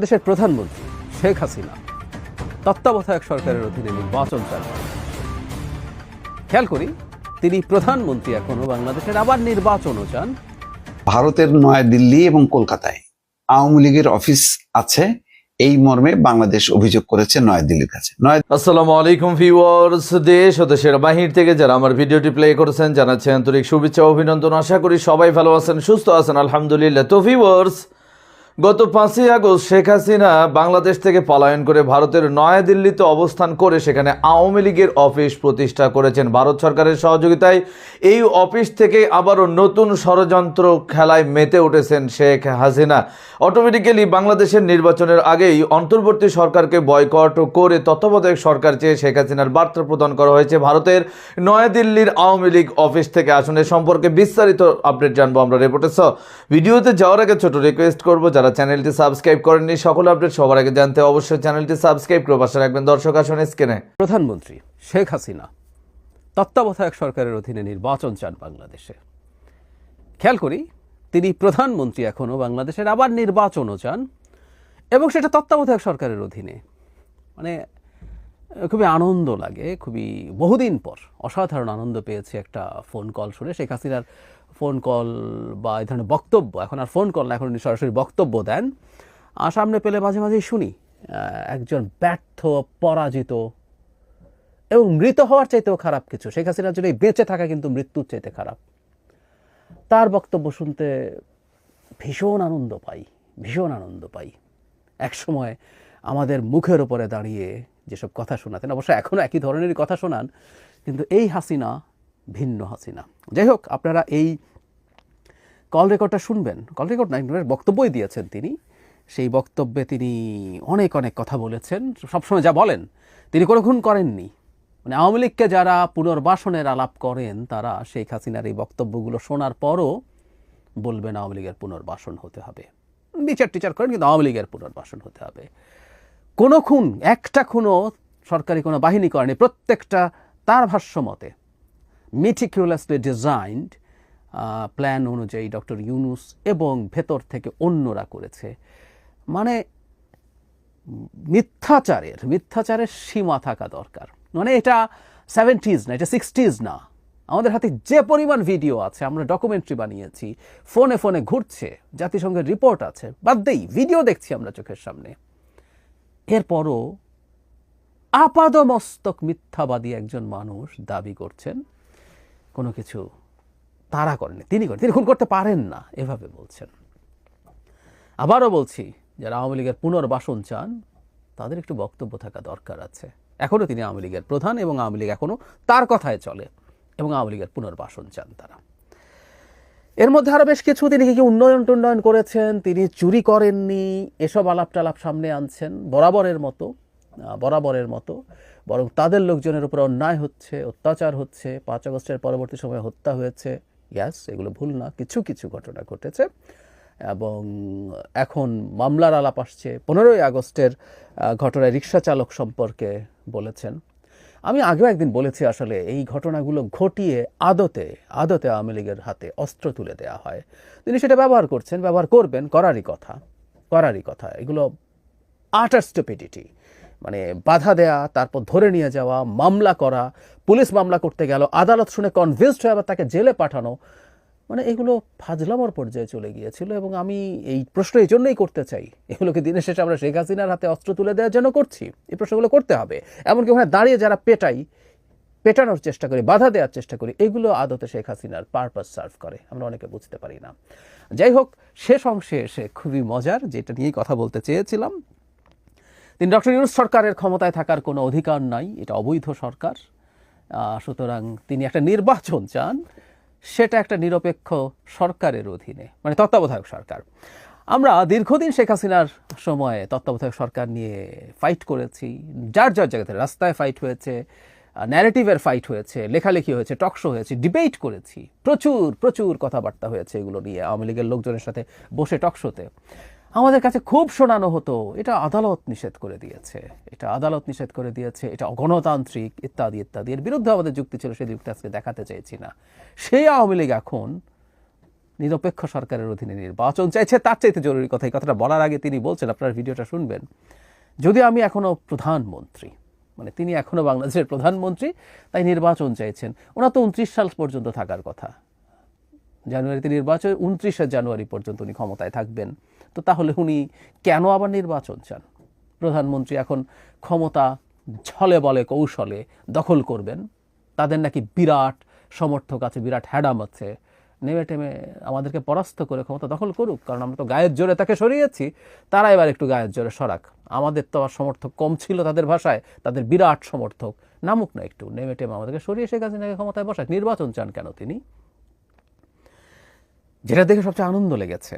বাংলাদেশের প্রধানমন্ত্রী শেখ হাসিনা তত্ত্বাবধায়ক সরকারের অধীনে নির্বাচন চালান। খেয়াল করি তিনি প্রধানমন্ত্রী এখনও বাংলাদেশের আবার নির্বাচনও চান। ভারতের নয়াদিল্লি এবং কলকাতায় আওয়ামী লীগের অফিস আছে। এই মর্মে বাংলাদেশ অভিযোগ করেছে নয়াদিল্লির কাছে। নয়া আসসালামু আলাইকুম ভিউয়ার্স দেশ ও দেশের বাহির থেকে যারা আমার ভিডিওটি প্লে করেছেন জানাচ্ছি আন্তরিক শুভেচ্ছা অভিনন্দন। আশা করি সবাই ভালো আছেন সুস্থ আছেন আলহামদুলিল্লাহ। তো ভিউয়ার্স গত পাঁচই আগস্ট শেখ হাসিনা বাংলাদেশ থেকে পলায়ন করে ভারতের নয়াদিল্লিতে অবস্থান করে সেখানে আওয়ামী লীগের অফিস প্রতিষ্ঠা করেছেন। ভারত সরকারের সহযোগিতায় এই অফিস থেকে আবারও নতুন ষড়যন্ত্র খেলায় মেতে উঠেছেন শেখ হাসিনা। অটোমেটিক্যালি বাংলাদেশের নির্বাচনের আগেই অন্তর্বর্তী সরকারকে বয়কট করে তত্ত্বাবধায়ক সরকার চেয়ে শেখ হাসিনার বার্তা প্রদান করা হয়েছে। ভারতের নয়াদিল্লির আওয়ামী লীগ অফিস থেকে আসনের সম্পর্কে বিস্তারিত আপডেট জানব আমরা রিপোর্টে। সহ ভিডিওতে যাওয়ার আগে ছোট রিকোয়েস্ট করব যারা চ্যানেলটি সাবস্ক্রাইব করেননি, সকল আপডেট সবার আগে জানতে অবশ্যই চ্যানেলটি সাবস্ক্রাইব করে পাশে রাখবেন। দর্শক, আসনে স্ক্রিনে। প্রধানমন্ত্রী শেখ হাসিনা তত্ত্বাবধায়ক সরকারের অধীনে নির্বাচন চান বাংলাদেশে। খেয়াল করি, তিনি প্রধানমন্ত্রী এখনও বাংলাদেশের আবার নির্বাচনও চান এবং সেটা তত্ত্বাবধায়ক সরকারের অধীনে। মানে খুবই আনন্দ লাগে, খুবই বহুদিন পর অসাধারণ আনন্দ পেয়েছি একটা ফোন কল শুনে। শেখ হাসিনার ফোন কল বা এই ধরনের বক্তব্য, এখন আর ফোন কল না, এখন উনি সরাসরি বক্তব্য দেন। সামনে পেলে মাঝে মাঝেই শুনি একজন ব্যর্থ, পরাজিত এবং মৃত হওয়ার চাইতেও খারাপ কিছু। শেখ হাসিনার জন্য বেঁচে থাকা কিন্তু মৃত্যুর চাইতে খারাপ। তার বক্তব্য শুনতে ভীষণ আনন্দ পাই, ভীষণ আনন্দ পাই। একসময় আমাদের মুখের ওপরে দাঁড়িয়ে যেসব কথা শোনাতেন, অবশ্য এখনও একই ধরনেরই কথা শোনান, কিন্তু এই হাসিনা ভিন্ন হাসিনা। যাই হোক, আপনারা এই কল রেকর্ডটা শুনবেন। কল রেকর্ড না বক্তব্যই দিয়েছেন তিনি। সেই বক্তব্যে তিনি অনেক অনেক কথা বলেছেন। সবসময় যা বলেন, তিনি কোনো খুন করেননি। মানে আওয়ামী লীগকে যারা পুনর্বাসনের আলাপ করেন, তারা শেখ হাসিনার এই বক্তব্যগুলো শোনার পরও বলবেন আওয়ামী লীগের পুনর্বাসন হতে হবে। বিচার টিচার করেন, কিন্তু আওয়ামী লীগের পুনর্বাসন হতে হবে। কোনো খুন, একটা খুনও সরকারি কোনো বাহিনী করেনি। প্রত্যেকটা তার ভাষ্য মতে মিটিকিউলাসলি ডিজাইনড প্ল্যান অনুযায়ী ডক্টর ইউনুস এবং ভেতর থেকে অন্যরা করেছে। মানে মিথ্যাচারের মিথ্যাচারের সীমা থাকা দরকার। মানে এটা সেভেন্টিজ না, এটা সিক্সটিজ না। আমাদের হাতে যে পরিমাণ ভিডিও আছে, আমরা ডকুমেন্টারি বানিয়েছি ফোনে ফোনে ঘুরছে, জাতিসংঘের রিপোর্ট আছে, বাদ দেই ভিডিও দেখছি আমরা চোখের সামনে। এরপরও আপাদমস্তক মিথ্যাবাদী একজন মানুষ দাবি করছেন, কোনো কিছু তারা করেনি তিনি করেন, তিনি খুন করতে পারেন না, এভাবে বলছেন। আবারও বলছি, যারা আওয়ামী লীগের পুনর্বাসন চান, তাদের একটু বক্তব্য থাকা দরকার আছে। এখনও তিনি আওয়ামী লীগের প্রধান এবং আওয়ামী লীগ এখনও তার কথায় চলে এবং আওয়ামী লীগের পুনর্বাসন চান তারা। এর মধ্যে আরও বেশ কিছু, তিনি কি উন্নয়ন টুন্নয়ন করেছেন, তিনি চুরি করেননি, এসব আলাপ টালাপ সামনে আনছেন, বরাবরের মতো বরাবরের মতো, বরং তাদের লোকজনের উপর অন্যায় হচ্ছে, অত্যাচার হচ্ছে, পাঁচ আগস্টের পরবর্তী সময়ে হত্যা হয়েছে। ইয়াস, এগুলো ভুল না, কিছু কিছু ঘটনা ঘটেছে। এবং এখন মামলার আলাপ আসছে, পনেরোই আগস্টের ঘটনায় রিক্সা চালক সম্পর্কে বলেছেন। আমি আগেও একদিন বলেছি আসলে এই ঘটনাগুলো ঘটিয়ে আদতে আদতে আওয়ামী লীগের হাতে অস্ত্র তুলে দেওয়া হয়। তিনি সেটা ব্যবহার করছেন, ব্যবহার করবেন, করারই কথা করারই কথা। এগুলো আটার স্টুপিডিটি মানে বাধা দেয়া, তারপর ধরে নিয়ে যাওয়া, মামলা করা, পুলিশ মামলা করতে গেল, আদালত শুনে কনভিন্সড হয়ে আবার তাকে জেলে পাঠানো মানে এগুলো ফাজলামর পর্যায়ে চলে গিয়েছিল এবং আমি এই প্রশ্ন এই জন্যই করতে চাই। এগুলোকে দিনের শেষে আমরা শেখ হাসিনার হাতে অস্ত্র তুলে দেওয়ার জন্য করছি। এই প্রশ্নগুলো করতে হবে। এমনকি ওখানে দাঁড়িয়ে যারা পেটাই, পেটানোর চেষ্টা করি, বাধা দেওয়ার চেষ্টা করি, এগুলো আদতে শেখ হাসিনার পারপাস সার্ভ করে। আমরা অনেকে বুঝতে পারি না। যাই হোক, শেষ অংশে এসে খুবই মজার যেটা নিয়েই কথা বলতে চেয়েছিলাম। তিনি ডক্টর ইউনুস সরকারের ক্ষমতায় থাকার কোনো অধিকার নাই। এটা অবৈধ সরকার। সুতরাং তিনি একটা নির্বাচন চান। সেটা একটা নিরপেক্ষ সরকারের অধীনে মানে তত্ত্বাবধায়ক সরকার। আমরা দীর্ঘদিন শেখ হাসিনার সময়ে তত্ত্বাবধায়ক সরকার নিয়ে ফাইট করেছি। যার যার জায়গাতে রাস্তায় ফাইট হয়েছে ন্যারেটিভের ফাইট হয়েছে, লেখালেখি হয়েছে টকশো হয়েছে ডিবেট করেছি। প্রচুর প্রচুর কথাবার্তা হয়েছে এগুলো নিয়ে। আওয়ামী লীগের লোকজনের সাথে বসে টকশোতে আমাদের কাছে খুব শোনানো হতো, এটা আদালত নিষেধ করে দিয়েছে, এটা আদালত নিষেধ করে দিয়েছে, এটা অগণতান্ত্রিক ইত্যাদি ইত্যাদি। এর বিরুদ্ধে আমাদের যুক্তি ছিল, সেই যুক্তি আজকে দেখাতে চাইছি না। সেই আওয়ামী লীগ এখন নিরপেক্ষ সরকারের অধীনে নির্বাচন চাইছে, তার চাইতে জরুরি কথা, এই কথাটা বলার আগে তিনি বলছেন, আপনার ভিডিওটা শুনবেন। যদি আমি এখনও প্রধানমন্ত্রী মানে তিনি এখনও বাংলাদেশের প্রধানমন্ত্রী, তাই নির্বাচন চাইছেন। ওনার তো উনত্রিশ সাল পর্যন্ত থাকার কথা। জানুয়ারিতে নির্বাচন, উনত্রিশে জানুয়ারি পর্যন্ত উনি ক্ষমতায় থাকবেন। তো তাহলে উনি কেন আবার নির্বাচন চান? প্রধানমন্ত্রী এখন ক্ষমতা ছলে বলে, কৌশলে দখল করবেন। তাদের নাকি বিরাট সমর্থক আছে, বিরাট হ্যাডাম আছে। নেমে টেমে আমাদেরকে পরাস্ত করে ক্ষমতা দখল করুক, কারণ আমরা তো গায়ের জোরে তাকে সরিয়েছি। তারা এবার একটু গায়ের জোরে সরাক। আমাদের তো আর সমর্থক কম ছিল তাদের ভাষায়, তাদের বিরাট সমর্থক। নামুক না একটু, নেমে টেমে আমাদেরকে সরিয়ে শেখ হাসিনাকে ক্ষমতায় বসাক। নির্বাচন চান কেন তিনি? যেটা দেখে সবচেয়ে আনন্দ লেগেছে,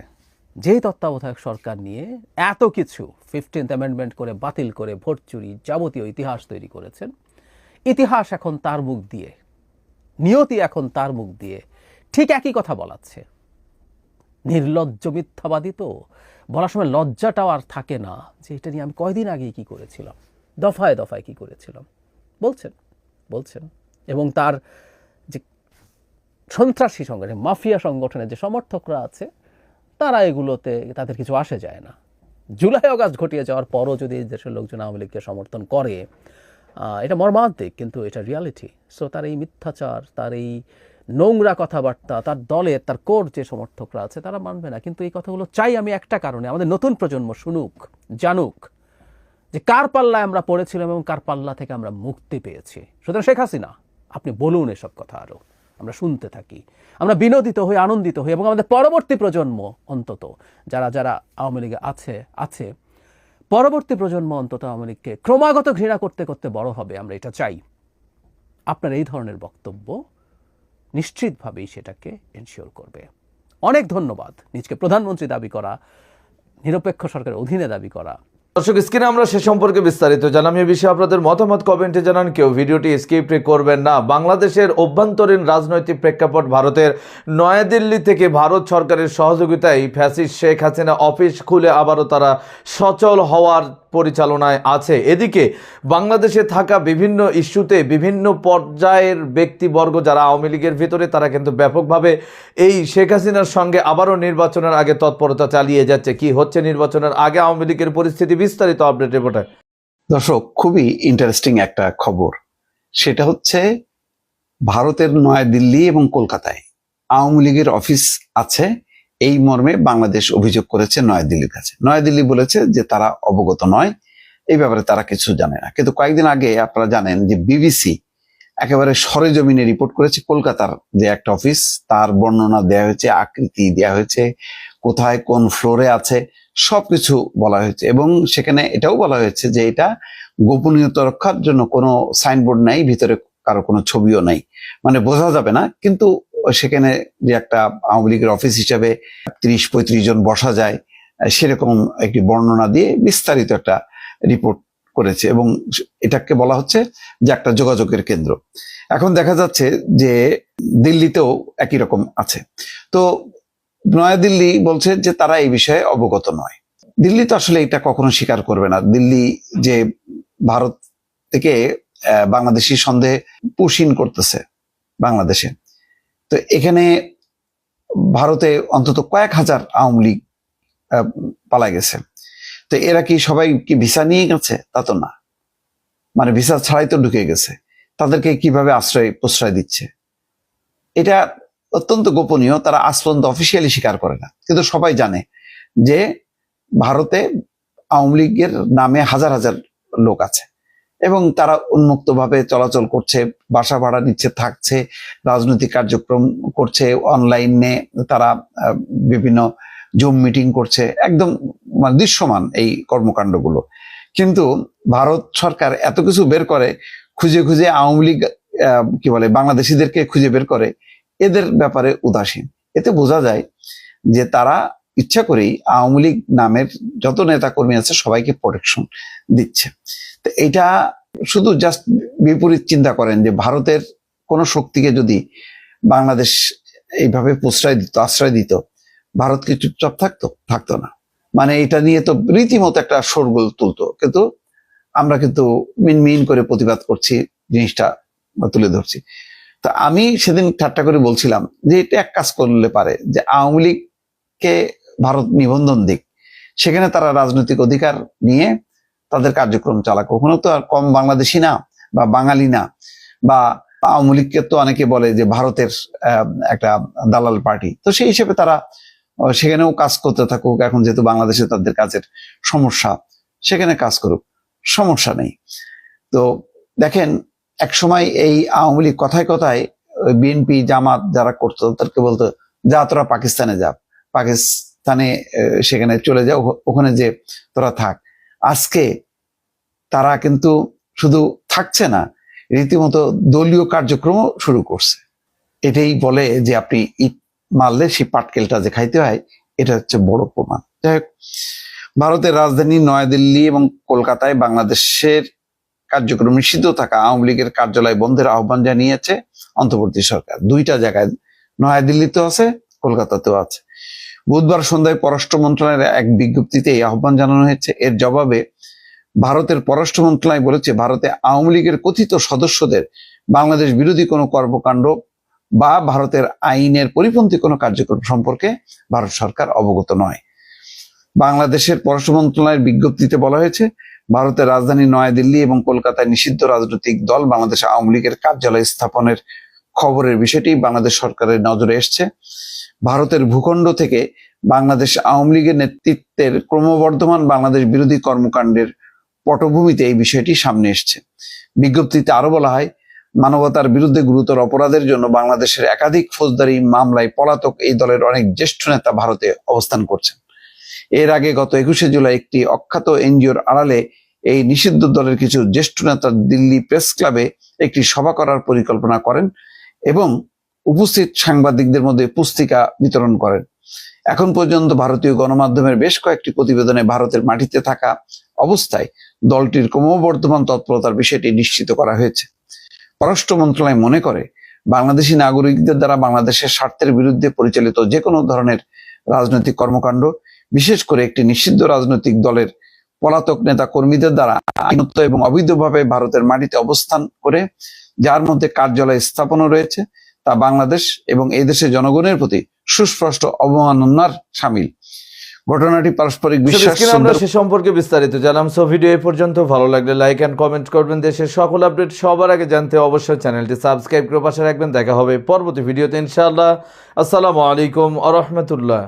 যেই তত্ত্বাবধায়ক সরকার নিয়ে এত কিছু ফিফটিন্থ অ্যামেন্ডমেন্ট করে, বাতিল করে ভোট চুরি যাবতীয় ইতিহাস তৈরি করেছেন, ইতিহাস এখন তার মুখ দিয়ে, নিয়তি এখন তার মুখ দিয়ে ঠিক একই কথা বলাচ্ছে। নির্লজ্জ মিথ্যাবাদী তো, বলার সময় লজ্জাটাও আর থাকে না যে এটা নিয়ে আমি কয়দিন আগে কি করেছিলাম, দফায় দফায় কি করেছিলাম। বলছেন বলছেন। এবং তার সন্ত্রাসী সংগঠন মাফিয়া সংগঠনের যে সমর্থকরা আছে, তারা এগুলোতে, তাদের কিছু আসে যায় না। জুলাই অগাস্ট ঘটিয়ে যাওয়ার পরও যদি দেশের লোকজন আওয়ামী লীগকে সমর্থন করে এটা মর্মান্তিক, কিন্তু এটা রিয়ালিটি সো তার এই মিথ্যাচার, তার এই নোংরা কথাবার্তা, তার দলের তার কোর যে সমর্থকরা আছে, তারা মানবে না। কিন্তু এই কথাগুলো চাই আমি একটা কারণে, আমাদের নতুন প্রজন্ম শুনুক, জানুক, যে কার পাল্লায় আমরা পড়েছিলাম এবং কার পাল্লা থেকে আমরা মুক্তি পেয়েছি। সুতরাং শেখ হাসিনা, আপনি বলুন এসব কথা আরও আমরা শুনতে থাকি। আমরা বিনোদিত হই, আনন্দিত হই এবং আমাদের পরবর্তী প্রজন্ম অন্তত, যারা যারা আওয়ামী লীগে আছে আছে, পরবর্তী প্রজন্ম অন্তত আওয়ামী লীগকে ক্রমাগত ঘৃণা করতে করতে বড় হবে, আমরা এটা চাই। আপনার এই ধরনের বক্তব্য নিশ্চিতভাবেই সেটাকে এনশিওর করবে। অনেক ধন্যবাদ। নিজকে প্রধানমন্ত্রী দাবি করা, নিরপেক্ষ সরকারের অধীনে দাবি করা। দর্শক, স্ক্রিনে আমরা সে সম্পর্কে বিস্তারিত জানাম। এ বিষয়ে আপনাদের মতামত কমেন্টে জানান। কেউ ভিডিওটি স্কিপ করবেন না। বাংলাদেশের অভ্যন্তরীণ রাজনৈতিক প্রেক্ষাপট ভারতের নয়াদিল্লি থেকে ভারত সরকারের সহযোগিতায় ফ্যাসিস্ট শেখ হাসিনা অফিস খুলে আবারও তারা সচল হওয়ার পরিচালনায় আছে। এদিকে বাংলাদেশে থাকা বিভিন্ন ইস্যুতে বিভিন্ন পর্যায়ের ব্যক্তিবর্গ যারা আওয়ামী লীগের ভিতরে, তারা কিন্তু ব্যাপকভাবে এই শেখ হাসিনার সঙ্গে আবারও নির্বাচনের আগে তৎপরতা চালিয়ে যাচ্ছে। কি হচ্ছে নির্বাচনের আগে আওয়ামী লীগের পরিস্থিতি বিস্তারিত আপডেট রিপোর্টে দর্শক, খুবই ইন্টারেস্টিং একটা খবর। সেটা হচ্ছে, ভারতের নয়াদিল্লি এবং কলকাতায় আওয়ামী লীগের অফিস আছে। এই মর্মে বাংলাদেশ অভিযোগ করেছে নয়াদিল্লির কাছে। নয়াদিল্লি বলেছে যে তারা অবগত নয়। এই ব্যাপারে তারা কিছু জানে না। কিন্তু কয়েকদিন আগে আপনারা জানেন যে বিবিসি একেবারে সরেজমিনে রিপোর্ট করেছে। কলকাতার যে একটা অফিস তার বর্ণনা দেওয়া হয়েছে, আকৃতি দেওয়া হয়েছে, কোথায় কোন ফ্লোরে আছে, সবকিছু বলা হয়েছে। এবং সেখানে এটাও বলা হয়েছে যে এটা গোপনীয়তা রক্ষার জন্য কোনো সাইনবোর্ড নাই, ভিতরে কারও কোনো ছবিও নাই। মানে বোঝা যাবে না, কিন্তু সেখানে যে একটা আওয়ামী লীগের অফিস হিসাবে ত্রিশ পঁয়ত্রিশ জন বসা যায়, সেরকম একটি বর্ণনা দিয়ে বিস্তারিত একটা রিপোর্ট করেছে এবং এটাকে বলা হচ্ছে যে একটা যোগাযোগের কেন্দ্র। এখন দেখা যাচ্ছে যে দিল্লিতেও একই রকম আছে। তো নয়াদিল্লি বলছে যে তারা এই বিষয়ে অবগত নয়। দিল্লি তো আসলে এটা কখনো স্বীকার করবে না। দিল্লি যে ভারত থেকে বাংলাদেশি সন্দেহে পুশিন করতেছে বাংলাদেশে। তো এখানে ভারতে অন্তত কয়েক হাজার আওয়ামী লীগ পালায় গেছে। তো এরা কি সবাই কি ভিসা নিয়ে গেছে? তা তো না। মানে ভিসা ছাড়াই তো ঢুকে গেছে। তাদেরকে কীভাবে আশ্রয়, প্রশ্রয় দিচ্ছে? এটা অত্যন্ত গোপনীয়। তারা আজ পর্যন্ত অফিসিয়ালি স্বীকার করে না। কিন্তু সবাই জানে যে ভারতে আওয়ামী লীগের নামে হাজার হাজার লোক আছে। এবং তারা উন্মুক্তভাবে চলাচল করছে, বাসা ভাড়া নিচ্ছে, থাকছে, রাজনৈতিক কার্যক্রম করছে অনলাইনে তারা বিভিন্ন জুম মিটিং করছে। একদম মানে দৃশ্যমান এই কর্মকাণ্ডগুলো। কিন্তু ভারত সরকার এত কিছু বের করে, খুঁজে খুঁজে আওয়ামী লীগ কি বলে, বাংলাদেশিদেরকে খুঁজে বের করে, এদের ব্যাপারে উদাসীন। এতে বোঝা যায় যে তারা ইচ্ছা করেই আওয়ামী লীগ নামের যত নেতা কর্মী আছে সবাইকে প্রোটেকশন দিচ্ছে। তো এটা শুধু জাস্ট বিপরীত চিন্তা করেন যে ভারতের কোন শক্তিকে যদি বাংলাদেশ এইভাবে প্রশ্রয় দিত, আশ্রয় দিত, ভারত কি চুপচাপ থাকতো? থাকতো না। মানে এটা নিয়ে তো রীতিমতো একটা শোরগোল তুলতো। কিন্তু আমরা কিন্তু মিন মিন করে প্রতিবাদ করছি, জিনিসটা তুলে ধরছি। তা আমি সেদিন ঠাট্টা করে বলছিলাম যে, এটা এক কাজ করলে পারে যে, আওয়ামী লীগকে ভারত নিবন্ধন দিক। সেখানে তারা রাজনৈতিক অধিকার নিয়ে তাদের কার্যক্রম চালাক। ওখানে তো আর কম বাংলাদেশি না বা বাঙালি না। বা আওয়ামী লীগকে তো অনেকে বলে যে, ভারতের একটা দালাল পার্টি। তো সেই হিসেবে তারা সেখানেও কাজ করতে থাকুক। এখন যেহেতু বাংলাদেশে তাদের কাজের সমস্যা, সেখানে কাজ করুক। সমস্যা নেই। তো দেখেন এক সময় এই আওয়ামী লীগ কথায় কথায় বিএনপি, জামাত যারা করতো, তাদেরকে বলতো, যা তোরা পাকিস্তানে যা। পাকিস্তানে সেখানে চলে যাও ওখানে যে তোরা থাক। আজকে তারা কিন্তু শুধু থাকছে না, রীতিমতো দলীয় কার্যক্রমও শুরু করছে। এটাই বলে যে আপনি মারলে সেই পাটকেলটা যে খাইতে হয়, এটা হচ্ছে বড় প্রমাণ। যাই হোক, ভারতের রাজধানী নয়াদিল্লি এবং কলকাতায় বাংলাদেশের কার্যক্রম নিষিদ্ধ থাকা আওয়ামী লীগের কার্যালয় বন্ধের আহ্বান জানিয়েছে অন্তর্বর্তী সরকার। দুইটা জায়গায় নয়াদিল্লিতেও আছে, কলকাতাতেও আছে। বুধবার সন্ধ্যায় পররাষ্ট্র মন্ত্রণালয়ের এক বিজ্ঞপ্তিতে এই আহ্বান জানানো হয়েছে। এর জবাবে ভারতের পররাষ্ট্র মন্ত্রণালয় বলেছে, ভারতে আওয়ামী লীগের কথিত সদস্যদের বাংলাদেশ বিরোধী কোনো কর্মকাণ্ড বা ভারতের আইনের পরিপন্থী কোনো কার্যক্রম সম্পর্কে ভারত সরকার অবগত নয়। বাংলাদেশের পররাষ্ট্র মন্ত্রণালয়ের বিজ্ঞপ্তিতে বলা হয়েছে, ভারতের রাজধানী নয়াদিল্লি এবং কলকাতায় নিষিদ্ধ রাজনৈতিক দল বাংলাদেশ আওয়ামী লীগের কার্যালয় স্থাপনের খবরের বিষয়টি বাংলাদেশ সরকারের নজরে এসছে। ভারতের ভূখণ্ড থেকে বাংলাদেশ আওয়ামী লীগের নেতৃত্বের ক্রমবর্ধমান বাংলাদেশ বিরোধী কর্মকাণ্ডের পটভূমিতে এই বিষয়টি সামনে এসছে। বিজ্ঞপ্তিতে আরও বলা হয় মানবতার বিরুদ্ধে গুরুতর অপরাধের জন্য বাংলাদেশের একাধিক ফৌজদারি মামলায় পলাতক এই দলের অনেক জ্যেষ্ঠ নেতা ভারতে অবস্থান করছেন। এর আগে গত একুশে জুলাই একটি অখ্যাত এনজিওর আড়ালে এই নিষিদ্ধ দলের কিছু জ্যেষ্ঠ নেতা দিল্লি প্রেস ক্লাবে একটি সভা করার পরিকল্পনা করেন এবং উপস্থিত সাংবাদিকদের মধ্যে পুস্তিকা বিতরণ করেন। এখন পর্যন্ত ভারতীয় গণমাধ্যমের বেশ কয়েকটি প্রতিবেদনে ভারতের মাটিতে থাকা অবস্থায় দলটির ক্রমবর্ধমান তৎপরতার বিষয়টি নিশ্চিত করা হয়েছে। পররাষ্ট্র মন্ত্রণালয় মনে করে, বাংলাদেশি নাগরিকদের দ্বারা বাংলাদেশের স্বার্থের বিরুদ্ধে পরিচালিত যে কোনো ধরনের রাজনৈতিক কর্মকাণ্ড, বিশেষ করে একটি নিষিদ্ধ রাজনৈতিক দলের পলাতক নেতা কর্মীদের দ্বারা আইনত এবং অবৈধভাবে ভারতের মাটিতে অবস্থান করে, যার মধ্যে কার্যালয় স্থাপনও রয়েছে, তা বাংলাদেশ এবং এই দেশের জনগণের প্রতি সুস্পষ্ট অবমাননার সামিল। ঘটনাটি পারস্পরিক বিশ্বাস আমরা সে সম্পর্কে বিস্তারিত জানাম সো ভিডিও এ পর্যন্ত ভালো লাগলে লাইক অ্যান্ড কমেন্ট করবেন। দেশের সকল আপডেট সবার আগে জানতে অবশ্যই চ্যানেলটি সাবস্ক্রাইব করে পাশে রাখবেন। দেখা হবে পরবর্তী ভিডিওতে ইনশাআল্লাহ। আসসালামু আলাইকুম আ রহমতুল্লাহ।